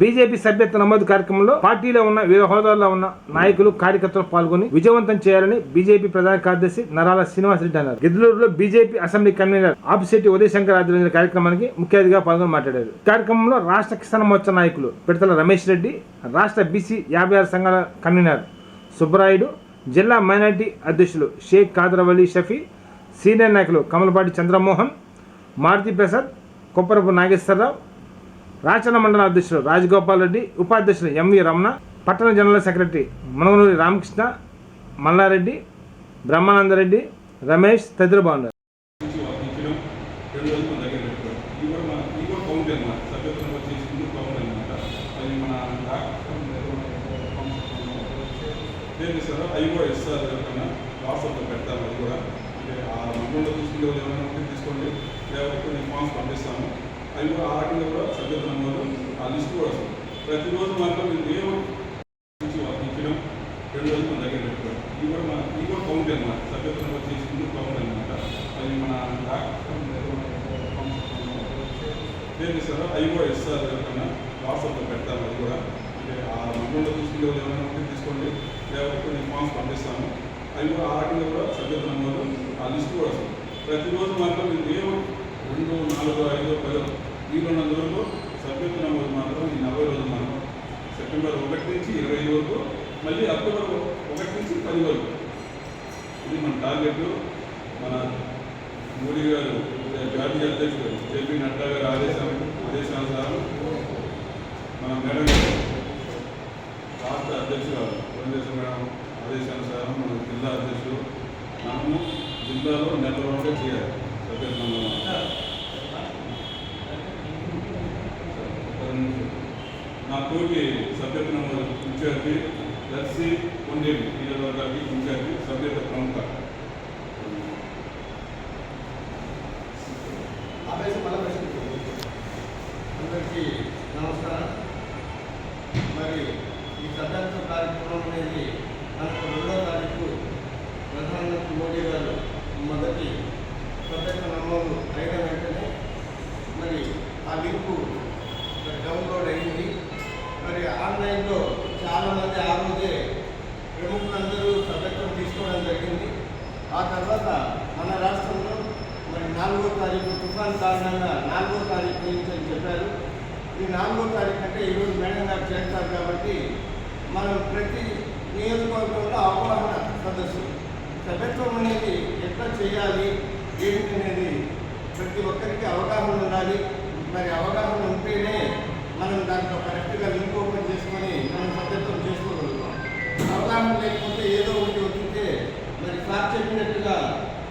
BJP సభ్యత్వ నమోదు కార్యక్రమంలో పార్టీలో ఉన్న వివిధ హోదాల్లో ఉన్న నాయకులు కార్యకర్తలు పాల్గొని విజయవంతం చేయాలని బీజేపీ ప్రధాన కార్యదర్శి నరాల శ్రీనివాసరెడ్డి అన్నారు. గిద్దలూరులో BJP assembly convener Apisetti Udayashankar ఆధ్వర్యంలో కార్యక్రమానికి ముఖ్య అతిథిగా పాల్గొని మాట్లాడారు. కార్యక్రమంలో రాష్ట్ర కిసాన్ మోర్చా నాయకులు పిడతల రమేష్ రెడ్డి రాష్ట్ర బీసీ యాభై ఆరు సంఘాల కన్వీనర్ సుబ్బరాయుడు జిల్లా మైనార్టీ అధ్యక్షులు షేక్ కాదరవలి షఫీ సీనియర్ నాయకులు కమలపాటి చంద్రమోహన్ మారుతి ప్రసాద్ కొప్పరపు నాగేశ్వరరావు రాచన మండల అధ్యక్షులు రాజగోపాల్ రెడ్డి ఉపాధ్యక్షులు ఎంవి రమణ పట్టణ జనరల్ సెక్రటరీ మునగనూరి రామకృష్ణ మల్లారెడ్డి బ్రహ్మానందరెడ్డి రమేష్ తదితరులు బాగున్నారు అది అవి కూడా ఇస్తారు ఎవరికైనా వాట్సాప్లో పెడతారు అది కూడా. అంటే ఆ మండలంలో చూసుకుంటే ఏమైనా ఉంటే తీసుకోండి. లేకపోతే కొన్ని ఫామ్స్ పంపిస్తాము అవి కూడా ఆ రకంగా కూడా సభ్యత్వం నమోదు ఆ లిస్ట్ కూడా వస్తుంది. ప్రతిరోజు మాత్రం మీరు ఏమో వర్తించడం రెండు రోజులు మన దగ్గర పెట్టుకోవడం ఇది కూడా మన ఇది కూడా కౌంట్ అనమాట సభ్యత్వం చేసుకుంటే కౌంట్ అనమాట అది మన ఏం ఇస్తారో అవి కూడా ఇస్తారు ఎవరికైనా వాట్సాప్లో పెడతారు. అది కూడా. అంటే ఆ మండలంలో చూసుకుంటే వాళ్ళు ఏమైనా ఉంటే తీసుకోండి. లేకపోతే కొన్ని ఫామ్స్ పంపిస్తాను అవి కూడా ఆ రకంగా కూడా సభ్యత్వం నమోదు ఆ లిస్ట్ కూడా వస్తుంది. ప్రతిరోజు మాత్రం మీరు ఏమో రెండు నాలుగు ఐదు పదో వీలున్నంత వరకు సభ్యత్వ నమోదు మాత్రం ఈ నలభై రోజులు మనం సెప్టెంబర్ ఒకటి నుంచి ఇరవై ఐదు వరకు మళ్ళీ అక్టోబర్ ఒకటి నుంచి పది వరకు. ఇది మన టార్గెట్. మన మోడీ గారు జాతీయ అధ్యక్షుడు జేపీ నడ్డా గారు ఆదేశం ఆదేశానుసారం మన మేడం రాష్ట్ర అధ్యక్షుడు పురంధేశ్వర మేడం ఆదేశానుసారం మన జిల్లా అధ్యక్షుడు మనము జిల్లాలో నెల రోజులు చేయాలి. సభ్యత్వంలో నా తోటి సభ్యత్వం ఇన్ఛార్జి దర్శి కొండేవి నియోజకవర్గానికి ఇన్ఛార్జి సభ్యత ప్రముఖ. అందరికీ నమస్కారం. మరి ఈ సభ్యత్వ కార్యక్రమం అనేది మనకు రెండో తారీఖు ప్రధానమంత్రి మోడీ గారు మొదటి సభ్యత్వ నమోదు అయిన వెంటనే మరి ఆ లింకు డౌన్లోడ్ అయింది మరి ఆన్లైన్లో చాలామంది ఆ రోజే ప్రముఖులందరూ సభ్యత్వం తీసుకోవడం జరిగింది. ఆ తర్వాత మన రాష్ట్రంలో మరి నాలుగో తారీఖు తుఫాన్ కారణంగా నాలుగో తారీఖు నుంచి అని చెప్పారు. ఈ నాలుగో తారీఖు అంటే ఈరోజు మేడం గారు చేస్తారు కాబట్టి మనం ప్రతి నియోజకవర్గంలో అవగాహన సదస్సు. సభ్యత్వం అనేది ఎట్లా చేయాలి ఏంటి అనేది ప్రతి ఒక్కరికి అవగాహన ఉండాలి. మరి అవగాహన ఉంటేనే మనం దాంట్లో కరెక్ట్గా అవగాహన లేకపోతే ఏదో ఒకటి వచ్చింటే మరి సార్ చెప్పినట్టుగా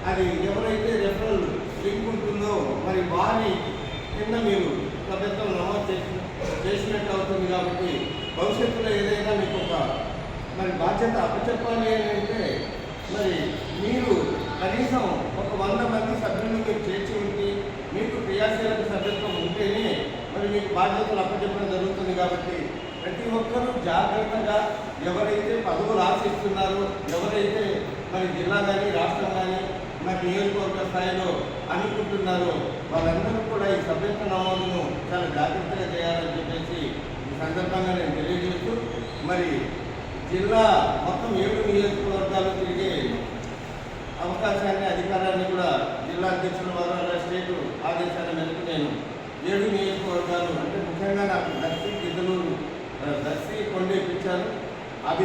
అది ఎవరైతే రెఫరల్ లింక్ ఉంటుందో మరి వారి కింద మీరు సభ్యత్వం నమోదు చేసి చేసినట్టు అవుతుంది కాబట్టి భవిష్యత్తులో ఏదైనా మీకు ఒక మరి బాధ్యత అప్పచెప్పాలి అని అంటే మరి మీరు కనీసం ఒక వంద మంది సభ్యులను మీరు చేర్చి ఉంటే మీకు క్రియాశీలక సభ్యత్వం ఉంటేనే మరి మీకు బాధ్యతలు అప్పచెప్పడం జరుగుతుంది కాబట్టి ప్రతి ఒక్కరూ జాగ్రత్తగా ఎవరైతే పదవులు ఆశిస్తున్నారో ఎవరైతే మరి జిల్లా కానీ రాష్ట్రం కానీ మరి నియోజకవర్గ స్థాయిలో అనుకుంటున్నారో వాళ్ళందరూ కూడా ఈ సభ్యత్వ నమోదును చాలా జాగ్రత్తగా చేయాలని చెప్పేసి ఈ సందర్భంగా నేను తెలియజేస్తూ మరి జిల్లా మొత్తం ఏడు నియోజకవర్గాలు తిరిగే అవకాశాన్ని అధికారాన్ని కూడా జిల్లా అధ్యక్షుల వారు స్టేట్ ఆదేశాల మేరకు నేను ఏడు నియోజకవర్గాలు అంటే ముఖ్యంగా నాకు